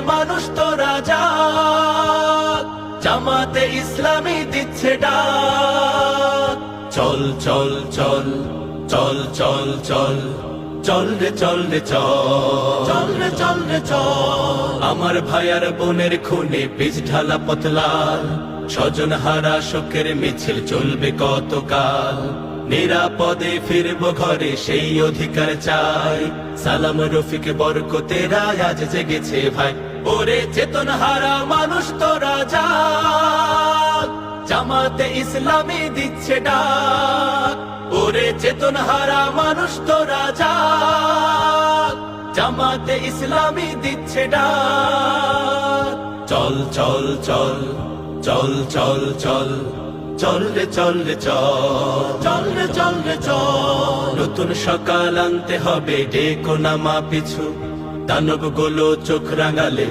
মানুষ তো রাজা। জামাতে ইসলামী দিচ্ছে ডাক। চল চল চল চল চল চল চল রে চল রে চল। রে চল রে, চল। আমার ভাইয়ার বোনের খুনে বীজ ঢালা পতলাল স্বজন হারা শোকের মিছিল চলবে কতকাল। নিরাপদে ফিরবো ঘরে সেই অধিকার চাই। সালাম, রফিক বরকতেরা আজ জেগেছে ভাই। ওরে চেতন হারা মানুষ তো রাজা জামাতে ইসলামী দিচ্ছে ডাক। ওরে চেতন হারা মানুষ তো রাজা জামাতে ইসলামী দিচ্ছে ডাক। চল চল চল চল চল চল। চল রে চল রে চল চল রে চল রে চল নতুন সকাল আনতে হবে ডেকো নামা পিছু। দানব গোলো চোখ রাঙালে